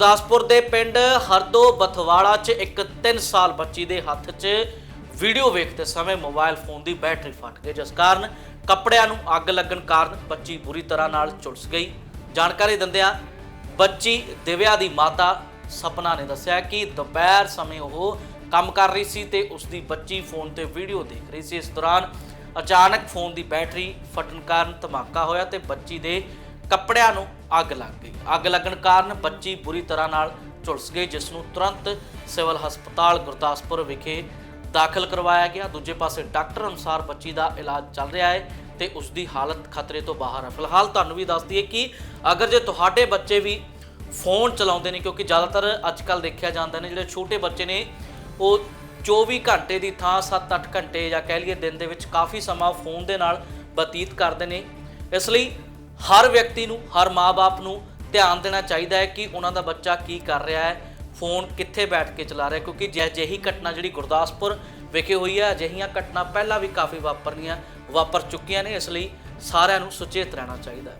ਗੁਰਦਾਸਪੁਰ ਦੇ ਪਿੰਡ ਹਰਦੋ ਬਥਵਾੜਾ 'ਚ ਇੱਕ 3 ਸਾਲ ਬੱਚੀ ਦੇ ਹੱਥ 'ਚ ਵੀਡੀਓ ਵੇਖਦੇ ਸਮੇਂ ਮੋਬਾਈਲ ਫੋਨ ਦੀ ਬੈਟਰੀ ਫਟ ਗਈ, ਜਿਸ ਕਾਰਨ ਕੱਪੜਿਆਂ ਨੂੰ ਅੱਗ ਲੱਗਣ ਕਾਰਨ ਬੱਚੀ ਬੁਰੀ ਤਰ੍ਹਾਂ ਨਾਲ ਝੁਲਸ ਗਈ। ਜਾਣਕਾਰੀ ਦਿੰਦਿਆਂ ਬੱਚੀ ਦਿਵਿਆ ਦੀ ਮਾਤਾ ਸਪਨਾ ਨੇ ਦੱਸਿਆ ਕਿ ਦੁਪਹਿਰ ਸਮੇਂ ਉਹ ਕੰਮ ਕਰ ਰਹੀ ਸੀ ਤੇ ਉਸ ਦੀ ਬੱਚੀ ਫੋਨ ਤੇ ਵੀਡੀਓ ਦੇਖ ਰਹੀ ਸੀ। ਇਸ ਦੌਰਾਨ ਅਚਾਨਕ ਫੋਨ ਦੀ ਬੈਟਰੀ ਫਟਣ ਕਾਰਨ ਧਮਾਕਾ ਹੋਇਆ ਤੇ ਬੱਚੀ ਦੇ ਕੱਪੜਿਆਂ ਨੂੰ ਅੱਗ ਲੱਗ ਗਈ। ਅੱਗ ਲੱਗਣ ਕਾਰਨ ਬੱਚੀ ਬੁਰੀ ਤਰ੍ਹਾਂ ਨਾਲ ਝੁਲਸ ਗਈ, ਜਿਸ ਨੂੰ ਤੁਰੰਤ ਸਿਵਲ ਹਸਪਤਾਲ ਗੁਰਦਾਸਪੁਰ ਵਿਖੇ ਦਾਖਲ ਕਰਵਾਇਆ ਗਿਆ। ਦੂਜੇ ਪਾਸੇ ਡਾਕਟਰ ਅਨੁਸਾਰ ਬੱਚੀ ਦਾ ਇਲਾਜ ਚੱਲ ਰਿਹਾ ਹੈ ਤੇ ਉਸ ਦੀ ਹਾਲਤ ਖਤਰੇ ਤੋਂ ਬਾਹਰ ਹੈ। ਫਿਲਹਾਲ ਤੁਹਾਨੂੰ ਵੀ ਦੱਸ ਦਈਏ ਕਿ ਅਗਰ ਜੇ ਤੁਹਾਡੇ ਬੱਚੇ ਵੀ ਫੋਨ ਚਲਾਉਂਦੇ ਨੇ, ਕਿਉਂਕਿ ਜ਼ਿਆਦਾਤਰ ਅੱਜ ਕੱਲ ਦੇਖਿਆ ਜਾਂਦਾ ਨੇ, ਜਿਹੜੇ ਛੋਟੇ ਬੱਚੇ ਨੇ, ਉਹ 24 ਘੰਟੇ ਦੀ ਥਾਂ 7-8 ਘੰਟੇ ਜਾਂ ਕਹਿ ਲਈਏ ਦਿਨ ਦੇ ਵਿੱਚ ਕਾਫੀ ਸਮਾਂ ਫੋਨ ਦੇ ਨਾਲ ਬਤੀਤ ਕਰਦੇ ਨੇ। ਇਸ ਲਈ ਹਰ ਵਿਅਕਤੀ ਨੂੰ, ਹਰ ਮਾਪੇ ਨੂੰ ਧਿਆਨ ਦੇਣਾ ਚਾਹੀਦਾ ਹੈ ਕਿ ਉਹਨਾਂ ਦਾ ਬੱਚਾ ਕੀ ਕਰ ਰਿਹਾ ਹੈ, ਫੋਨ ਕਿੱਥੇ ਬੈਠ ਕੇ ਚਲਾ ਰਿਹਾ ਕਿਉਂਕਿ ਜੇ ਅਜਿਹੀ ਘਟਨਾ ਜਿਹੜੀ ਗੁਰਦਾਸਪੁਰ ਵਿਖੇ ਹੋਈ ਹੈ, ਅਜਿਹੀਆਂ ਘਟਨਾ ਪਹਿਲਾਂ ਵੀ ਕਾਫੀ ਵਾਪਰਨੀਆਂ, ਵਾਪਰ ਚੁੱਕੀਆਂ ਨੇ, ਇਸ ਲਈ ਸਾਰਿਆਂ ਨੂੰ ਸੁਚੇਤ ਰਹਿਣਾ ਚਾਹੀਦਾ ਹੈ।